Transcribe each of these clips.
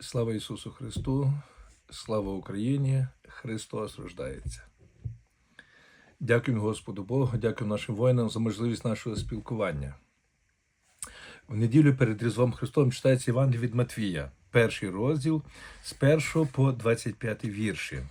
Слава Ісусу Христу, слава Україні, Христос рождається. Дякуємо Господу Богу, дякуємо нашим воїнам за можливість нашого спілкування. В неділю перед Різдвом Христом читається Євангеліє від Матвія, перший розділ з 1 по 25 вірші.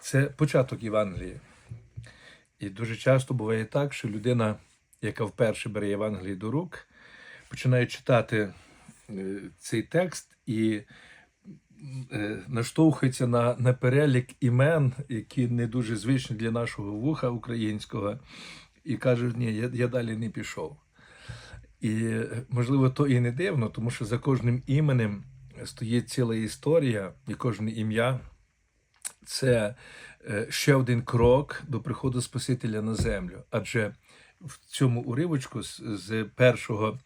Це початок Євангелії. І дуже часто буває так, що людина, яка вперше бере Євангеліє до рук, починає читати цей текст і е, наштовхується на, на перелік імен, які не дуже звичні для нашого вуха українського, і каже, ні, я, я далі не пішов. І е, можливо, то і не дивно, тому що за кожним іменем стоїть ціла історія, і кожне ім'я це е, ще один крок до приходу Спасителя на землю. Адже в цьому уривочку з, з першого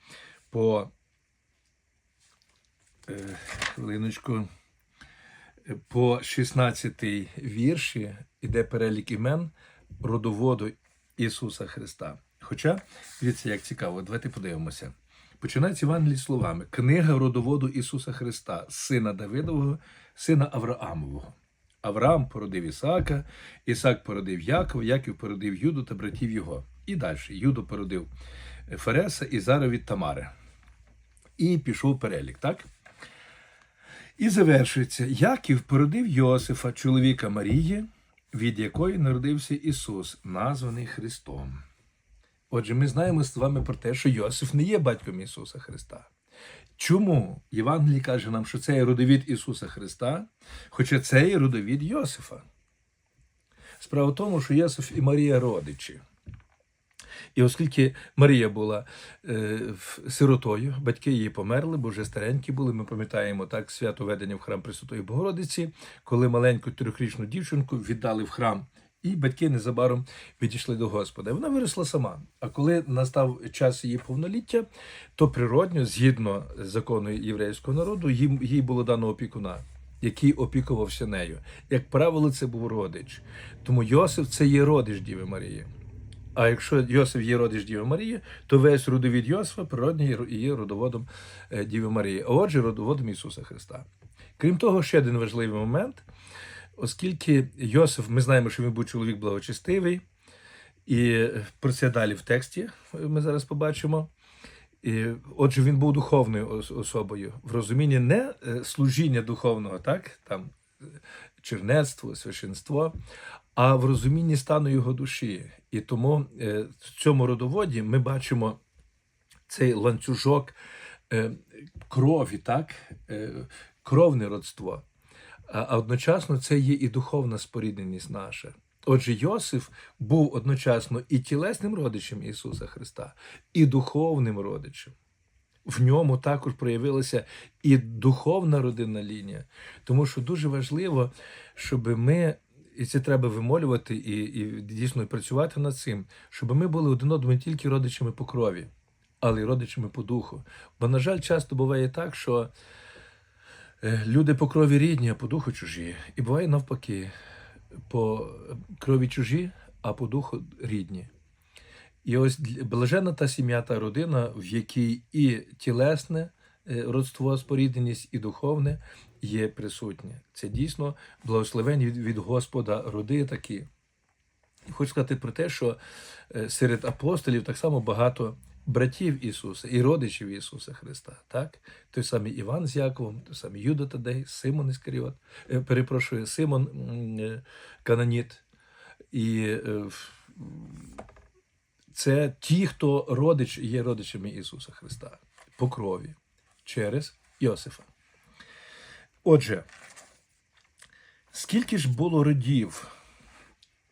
по е, хвилиночку, е, по 16 вірші іде перелік імен родоводу Ісуса Христа. Хоча, дивіться, як цікаво, давайте подивимося. Починається Євангелій словами: Книга родоводу Ісуса Христа, сина Давидового, сина Авраамового. Авраам породив Ісаака, Ісак породив Якова, Яків породив Юду та братів його. І далі Юду породив Фереса і Зара від Тамари. І пішов перелік, так? І завершується: Яків породив Йосифа, чоловіка Марії, від якої народився Ісус, названий Христом. Отже, ми знаємо з вами про те, що Йосиф не є батьком Ісуса Христа. Чому Євангелій каже нам, що це є родовід Ісуса Христа, хоча це є родовід Йосифа? Справа в тому, що Йосиф і Марія родичі. І оскільки Марія була е, сиротою, батьки її померли, бо вже старенькі були. Ми пам'ятаємо так свято ведення в храм Пресвятої Богородиці, коли маленьку трьохрічну дівчинку віддали в храм, і батьки незабаром відійшли до Господа. Вона виросла сама. А коли настав час її повноліття, то природньо, згідно закону єврейського народу, їм їй було дано опікуна. Який опікувався нею. Як правило, це був родич. Тому Йосиф це є родич Діви Марії. А якщо Йосиф є родич Діви Марії, то весь родовід Йосифа природній є родоводом е, Діви Марії, а отже, родоводом Ісуса Христа. Крім того, ще один важливий момент, оскільки Йосиф, ми знаємо, що він був чоловік благочестивий, і про це далі в тексті ми зараз побачимо. І, Отже, він був духовною особою в розумінні не е, служіння духовного, так, там чернецтво, священство, а в розумінні стану його душі. І тому е, в цьому родоводі ми бачимо цей ланцюжок е, крові, так? Е, кровне родство. А одночасно це є і духовна спорідненість наша. Отже, Йосиф був одночасно і тілесним родичем Ісуса Христа, і духовним родичем. В ньому також проявилася і духовна родинна лінія. Тому що дуже важливо, щоб ми і це треба вимолювати і і дійсно працювати над цим, щоб ми були один одному не тільки родичами по крові, але й родичами по духу. Бо, на жаль, часто буває так, що люди по крові рідні, а по духу чужі. І буває навпаки, по крові чужі, а по духу рідні. І ось блажена та сім'я та родина, в якій і тілесне родство, спорідненість, і духовне є присутнє. Це дійсно благословені від, Господа роди такі. Хочу сказати про те, що серед апостолів так само багато братів Ісуса і родичів Ісуса Христа. Так? Той самий Іван з Яковом, той самий Юда Тадей, Симон Іскаріот, перепрошую, Симон Кананіт. І це ті, хто родич є родичами Ісуса Христа по крові через Йосифа. Отже, скільки ж було родів?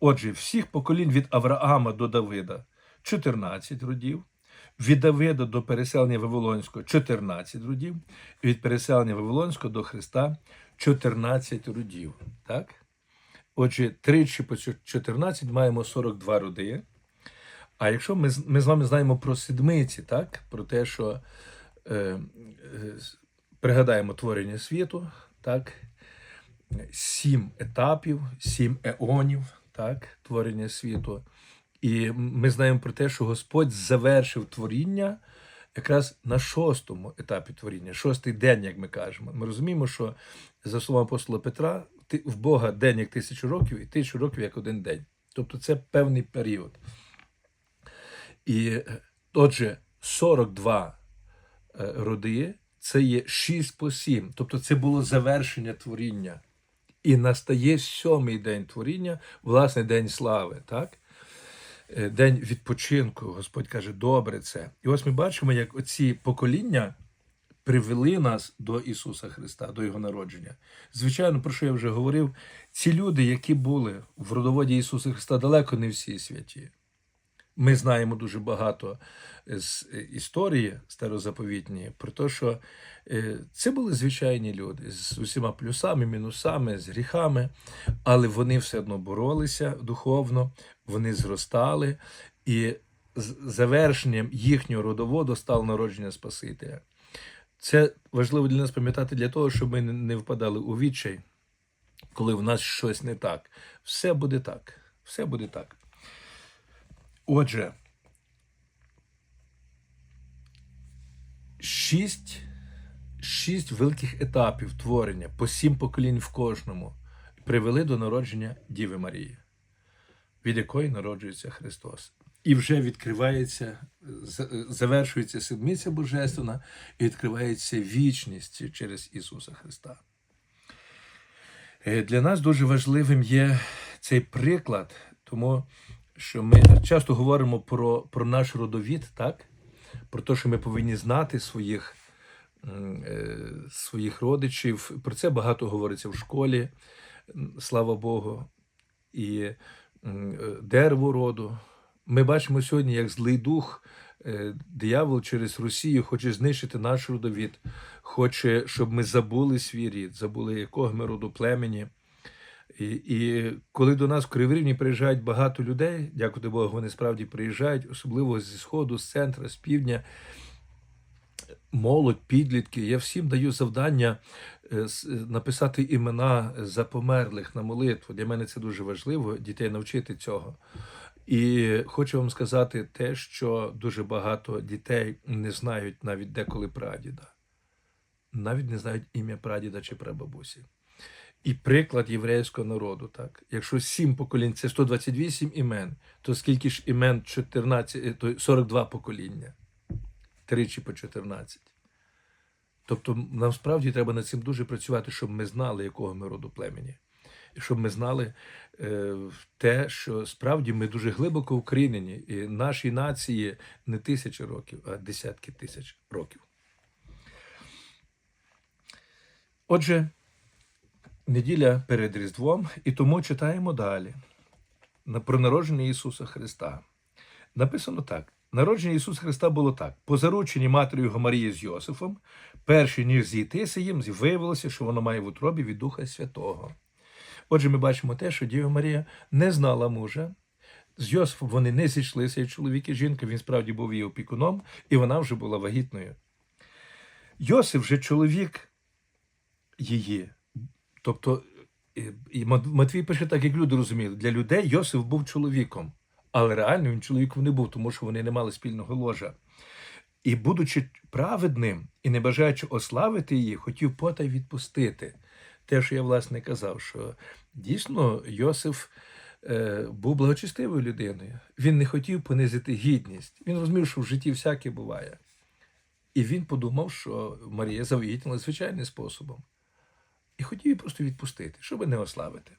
Отже, всіх поколінь від Авраама до Давида 14 родів, від Давида до переселення Вавилонського 14 родів, від переселення Вавилонського до Христа 14 родів. Так? Отже, тричі по 14 маємо 42 роди. А якщо ми ми з вами знаємо про седмиці, так? про те, що е, е, пригадаємо творення світу, так? сім етапів, сім еонів так? творення світу. І ми знаємо про те, що Господь завершив творіння якраз на шостому етапі творіння, шостий день, як ми кажемо. Ми розуміємо, що за словами апостола Петра, в Бога день як тисячу років, і тисячу років як один день. Тобто це певний період. І е, отже, 42 е, роди це є 6 по 7. Тобто це було завершення творіння. І настає сьомий день творіння, власне, день слави, так? Е, День відпочинку. Господь каже, добре це. І ось ми бачимо, як оці покоління привели нас до Ісуса Христа, до Його народження. Звичайно, про що я вже говорив, ці люди, які були в родоводі Ісуса Христа, далеко не всі святі. Ми знаємо дуже багато з е, історії старозаповітньої про те, що е, це були звичайні люди з усіма плюсами, мінусами, з гріхами, але вони все одно боролися духовно, вони зростали, і завершенням їхнього родоводу стало народження Спасителя. Це важливо для нас пам'ятати для того, щоб ми не впадали у відчай, коли в нас щось не так. Все буде так. Все буде так. Отже, шість, шість великих етапів творення, по сім поколінь в кожному, привели до народження Діви Марії, від якої народжується Христос. І вже відкривається, завершується седмиця Божественна і відкривається вічність через Ісуса Христа. Е, Для нас дуже важливим є цей приклад, тому що ми часто говоримо про, про наш родовід, так? про те, що ми повинні знати своїх, е, своїх родичів. Про це багато говориться в школі, слава Богу, і е, дерево роду. Ми бачимо сьогодні, як злий дух, е, диявол через Росію хоче знищити наш родовід, хоче, щоб ми забули свій рід, забули якого ми роду племені. І, і коли до нас в Криворівні приїжджають багато людей, дякувати Богу, вони справді приїжджають, особливо зі сходу, з центра, з півдня, молодь, підлітки. Я всім даю завдання е, е, написати імена за померлих на молитву. Для мене це дуже важливо, дітей навчити цього. І хочу вам сказати те, що дуже багато дітей не знають навіть деколи прадіда, навіть не знають ім'я прадіда чи прабабусі. І приклад єврейського народу, так. Якщо сім поколінь це 128 імен, то скільки ж імен 14, е, то 42 покоління, тричі по 14. Тобто нам справді треба над цим дуже працювати, щоб ми знали, якого ми роду племені. І щоб ми знали е, те, що справді ми дуже глибоко вкорінені, і нашій нації не тисячі років, а десятки тисяч років. Отже, неділя перед Різдвом, і тому читаємо далі про народження Ісуса Христа. Написано так: народження Ісуса Христа було так: по зарученні матері його Марії з Йосифом, перші ніж зійтися їм, виявилося, що воно має в утробі від Духа Святого. Отже, ми бачимо те, що Діва Марія не знала мужа. З Йосифом вони не зійшлися, як чоловік і жінка, він справді був її опікуном, і вона вже була вагітною. Йосиф вже чоловік її. Тобто, і Матвій пише так, як люди розуміли, для людей Йосиф був чоловіком, але реально він чоловіком не був, тому що вони не мали спільного ложа. І, будучи праведним і не бажаючи ославити її, хотів потай відпустити. Те, що я власне казав, що дійсно Йосиф е, був благочестивою людиною. Він не хотів понизити гідність. Він розумів, що в житті всяке буває. І він подумав, що Марія завагітніла звичайним способом. Хотів її просто відпустити, щоб не ославити.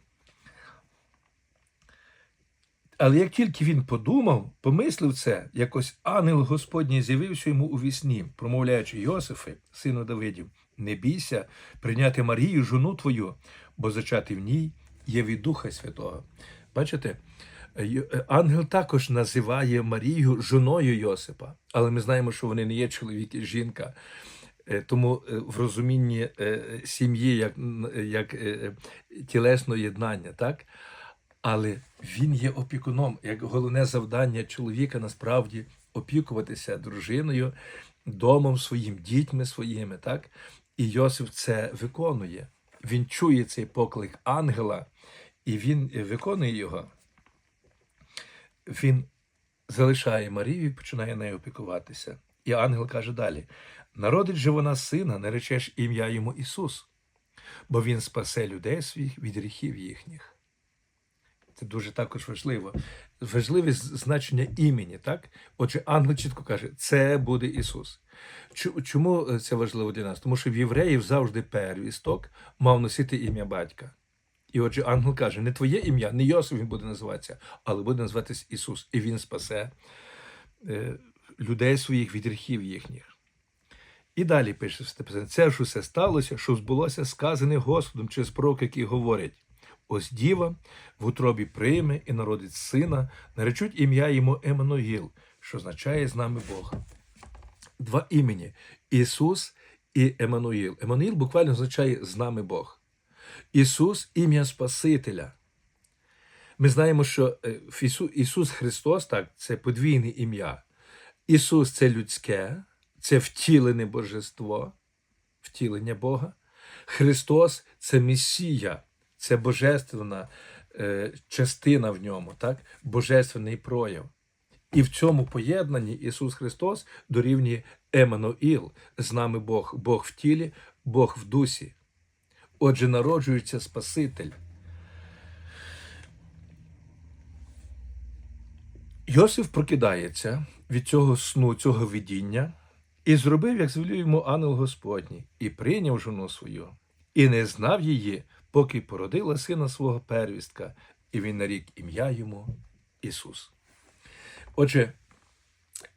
Але як тільки він подумав, помислив це, якось ангел Господній з'явився йому у вісні, промовляючи Йосифе, сину Давидів, не бійся прийняти Марію, жону твою, бо зачати в ній є від Духа Святого. Бачите, ангел також називає Марію жоною Йосипа, але ми знаємо, що вони не є чоловік і жінка. Е, Тому е, в розумінні е, сім'ї як, як тілесного єднання, так? Але він є опікуном. Як головне завдання чоловіка насправді опікуватися дружиною, домом своїм, дітьми своїми, так? І Йосиф це виконує. Він чує цей поклик ангела, і він виконує його. Він залишає Марію і починає нею опікуватися. І ангел каже далі: народить же вона сина, наречеш ім'я йому Ісус, бо Він спасе людей своїх від гріхів їхніх. Це дуже також важливо. Важливе значення імені, так? Отже, ангел чітко каже, це буде Ісус. Чому це важливо для нас? Тому що в євреїв завжди первісток мав носити ім'я батька. І отже, ангел каже: не твоє ім'я, не Йосиф він буде називатися, але буде називатись Ісус. І Він спасе е, людей своїх від гріхів їхніх. І далі пише Степан, це ж усе сталося, що збулося сказане Господом через пророк, який говорять: ось діва в утробі прийме і народить сина, наречуть ім'я йому Еммануїл, що означає з нами Бог. Два імені Ісус і Еммануїл. Еммануїл буквально означає з нами Бог. Ісус ім'я Спасителя. Ми знаємо, що е, Ісус Христос, так, це подвійне ім'я. Ісус це людське, це втілене божество, втілення Бога. Христос це Месія, це божественна е, частина в ньому, так? божественний прояв. І в цьому поєднанні Ісус Христос дорівнює Еммануїл, з нами Бог, Бог в тілі, Бог в дусі. Отже, народжується Спаситель. Йосиф прокидається від цього сну, цього видіння, і зробив, як звелів йому ангел Господній, і прийняв жону свою, і не знав її, поки породила сина свого первістка, і він нарік ім'я йому Ісус. Отже,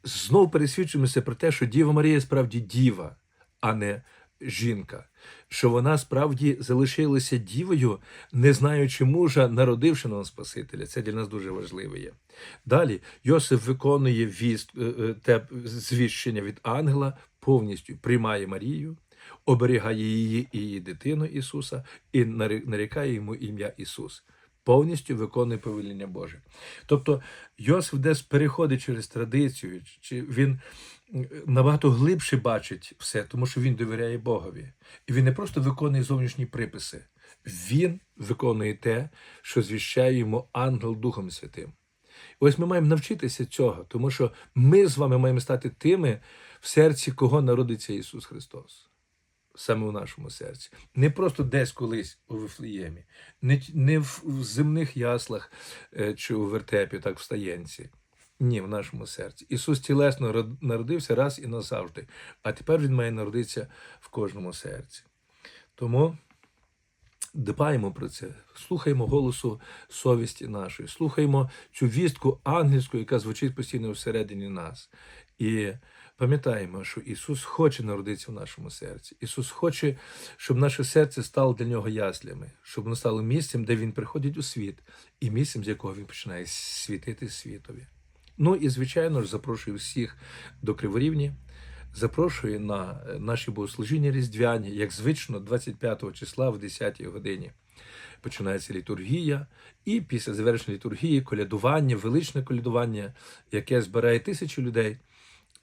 знову пересвідчуємося про те, що Діва Марія справді діва, а не жінка, що вона справді залишилася дівою, не знаючи мужа, народивши нам Спасителя. Це для нас дуже важливо є. Далі Йосиф виконує віст, е, е, те звіщення від ангела, повністю приймає Марію, оберігає її і її дитину Ісуса і нарікає йому ім'я Ісус. Повністю виконує повеління Боже. Тобто Йосиф десь переходить через традицію, чи він набагато глибше бачить все, тому що він довіряє Богові. І він не просто виконує зовнішні приписи, він виконує те, що звіщає йому ангел Духом Святим. І Ось ми маємо навчитися цього, тому що ми з вами маємо стати тими, в серці кого народиться Ісус Христос. Саме у нашому серці. Не просто десь колись у Вифлеємі, не, не в, в земних яслах е, чи у вертепі, так в стаєнці. Ні, в нашому серці. Ісус тілесно народився раз і назавжди, а тепер Він має народитися в кожному серці. Тому дбаємо про це, слухаємо голосу совісті нашої, слухаємо цю вістку ангельську, яка звучить постійно всередині нас. І пам'ятаємо, що Ісус хоче народитися в нашому серці. Ісус хоче, щоб наше серце стало для нього яслями, щоб воно стало місцем, де Він приходить у світ, і місцем, з якого Він починає світити світові. Ну і, звичайно ж, запрошую всіх до Криворівні. Запрошую на е, наші богослужіння різдвяні, як звично, 25 числа в 10 годині. Починається літургія, і після завершення літургії колядування, величне колядування, яке збирає тисячі людей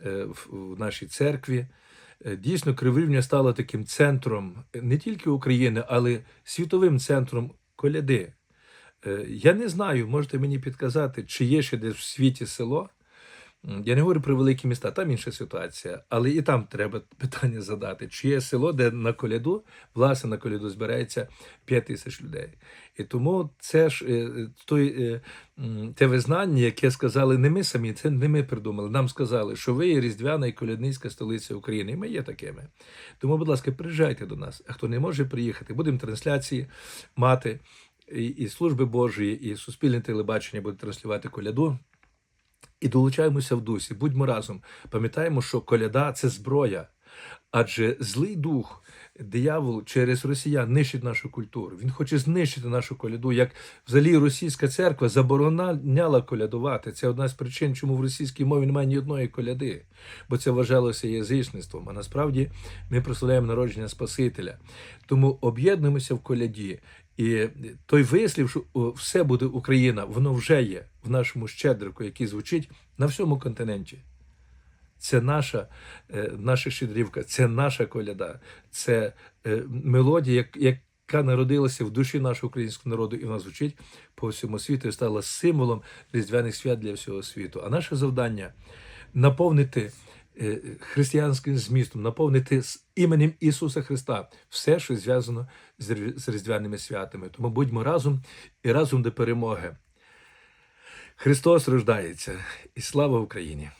е, в нашій церкві. Е, Дійсно, Криворівня стала таким центром не тільки України, але світовим центром коляди. Е, Я не знаю, можете мені підказати, чи є ще десь в світі село. Я не говорю про великі міста, там інша ситуація, але і там треба питання задати, чи є село, де на коляду, власне, на коляду збирається 5 тисяч людей. І тому це ж е, той, е, те визнання, яке сказали не ми самі, це не ми придумали. Нам сказали, що ви є Різдвяна і колядницька столиця України, і ми є такими. Тому, будь ласка, приїжджайте до нас. А хто не може приїхати, будемо трансляції мати. І, і служби Божої, і суспільне телебачення буде транслювати коляду. І долучаємося в дусі, будьмо разом. Пам'ятаємо, що коляда це зброя. Адже злий дух, диявол через росіян нищить нашу культуру. Він хоче знищити нашу коляду. Як взагалі російська церква забороняла колядувати. Це одна з причин, чому в російській мові немає ні одної коляди, бо це вважалося язичництвом. А насправді ми прославляємо народження Спасителя. Тому об'єднуємося в коляді. І той вислів, що все буде Україна, воно вже є в нашому щедрику, який звучить на всьому континенті. Це наша, е, наша щедрівка, це наша коляда, це е, мелодія, яка народилася в душі нашого українського народу, і вона звучить по всьому світу і стала символом різдвяних свят для всього світу. А наше завдання наповнити християнським змістом, наповнити з іменем Ісуса Христа все, що зв'язано з різдвяними святами. Тому будьмо разом і разом до перемоги. Христос рождається, і слава Україні!